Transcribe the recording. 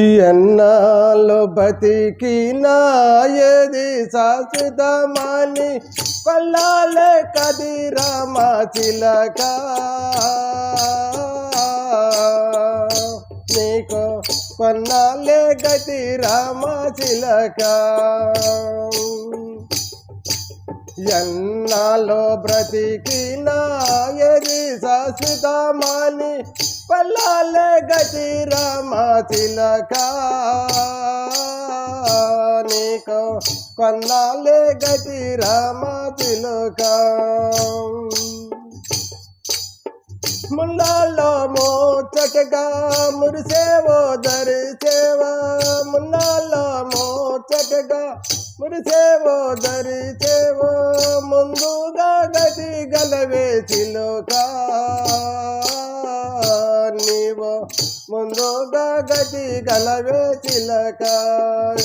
ఎన్నాళ్ళు బతికినా ఏది శాశ్వతమని పల్లాలే కదిరామ చిలక. నీకు పన్నాలే గతి రామ చిలక. ఎన్నాలో బ్రతికినా ఎది శాశ్వతమని పల్లాలే గతి రామ చిలక. నీకు కొన్నాలే గతి రామ చిలక. ముల్లాలో మోచటగా మురిసేవో దరిచేవా. ముల్లాల్లో మోచటగా మురిసేవో దరిచేవో. ముందుగా గతి గలవే చిలుకా. ముందు ముందుగా గది గలవే చిలక.